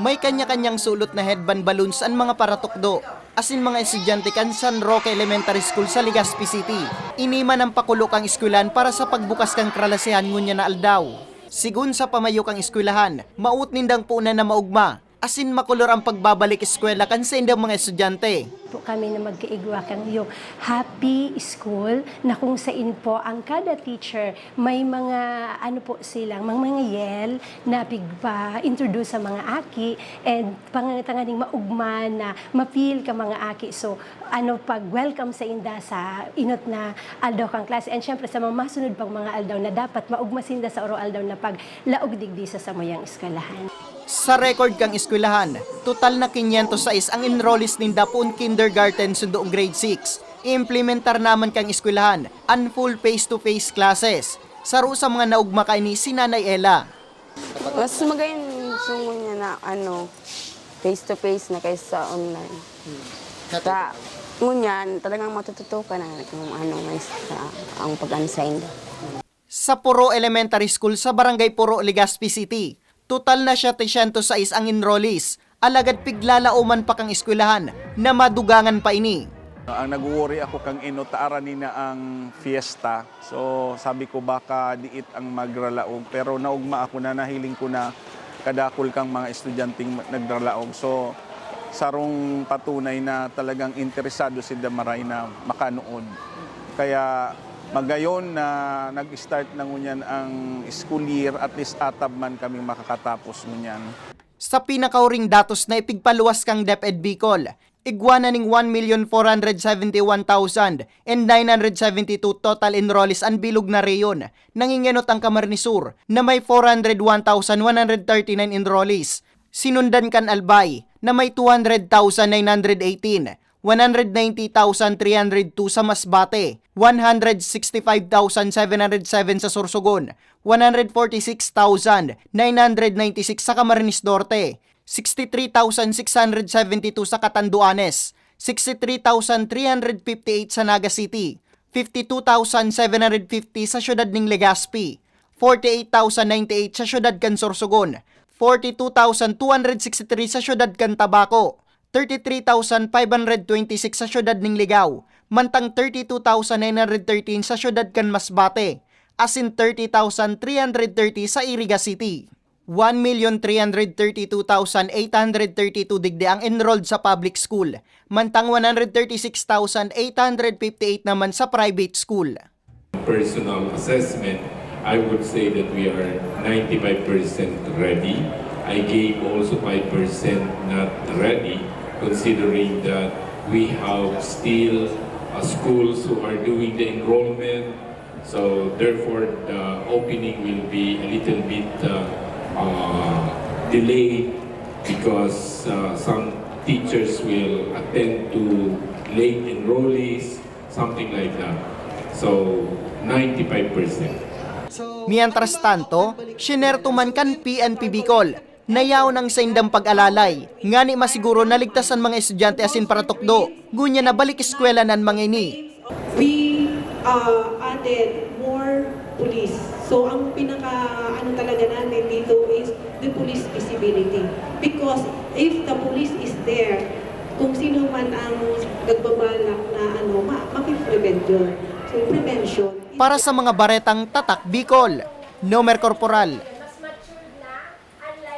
May kanya-kanyang sulot na headband balloons ang mga paratukdo. Asin mga estudyante kan San Roque Elementary School sa Legazpi City. Inima ng pakulok ang eskwelahan para sa pagbukas kang kralasihan ngunya na aldaw. Sigun sa pamayo kang eskwelahan, maut nindang puna na maugma. Asin makulor ang pagbabalik eskwela kan sa indang mga estudyante. Po kami na magkaigwa kang yung happy school na kung saan po ang kada teacher may mga ano po silang mga mga yel na pigpa-introduce sa mga aki and pangangatanganing maugma na mapil ka mga aki so ano pag welcome sa inda sa inot na aldaw kang klase and syempre sa mga masunod pang mga aldaw na dapat maugma sinda sa oro aldaw na pag laog digdi sa samoyang eskwelahan. Sa record kang eskwelahan, total na 506 ang enrollees ni Dapun Kindergarten sundoong grade 6. Implementar naman kang eskwelahan ang full face-to-face classes. Saro sa mga naugma kay ni si Nanay Ella. Mas magayon sungo niya na ano, face to face na kaysa online. Sa ngunyan, talagang matututukan na kung ano sa- ang pag-unsign. Sa Puro Elementary School sa Barangay Puro, Legazpi City, total na siya 306 ang enrollees. Alagad piglalauman pa kang eskwelahan na madugangan pa ini. Ang nag-worry ako kang ino taara ni na ang fiesta. So sabi ko baka diit ang magralaog pero naugma ako na nahiling ko na kadakol kang mga estudyanteng nagralaog. So sarong patunay na talagang interesado si Damaray na makanood. Kaya magayon na nag-start na ngunyan ang school year, at least atab man kami makakatapos ngunyan. Sa pinakauring datos na ipigpaluwas kang DepEd Bicol, igwana ning 1,471,000 and 972 total enrollees ang bilog na reyon. Nangingenot ang Camarnisur na may 401,139 enrollees. Sinundan kan Albay na may 200,918. 190,302 sa Masbate, 165,707 sa Sorsogon, 146,996 sa Camarines Norte, 63,672 sa Catanduanes, 63,358 sa Naga City, 52,750 sa siyudad ng Legazpi, 48,098 sa siyudad kan Sorsogon, 42,263 sa siyudad kan Tabaco, 33,526 sa siyudad ng Ligao, mantang 32,913 sa siyudad kan Masbate, asin 30,330 sa Iriga City. 1,332,832 digdi ang enrolled sa public school, mantang 136,858 naman sa private school. personal assessment, I would say that we are 95% ready. I gave also 5% not ready, considering that we have still uh, schools who are doing the enrollment. So therefore, the opening will be a little bit uh, uh, delayed because uh, some teachers will attend to late enrollees, something like that. So 95%. Mientras tanto, sinerto man kan PNP Bicol, nayaw ng sa indang pag-alalay, nga ni masiguro naligtasan mga estudyante asin para tukdo, gunya na balik eskwela nan mga ini. we uh, added more police. So ang pinaka ano talaga namin dito is the police visibility. Because if the police is there, kung sino man ang nagbabalak na ano, ma mapiprevent yun. So prevention. Para sa mga baretang tatak Bicol, Nomer Corporal,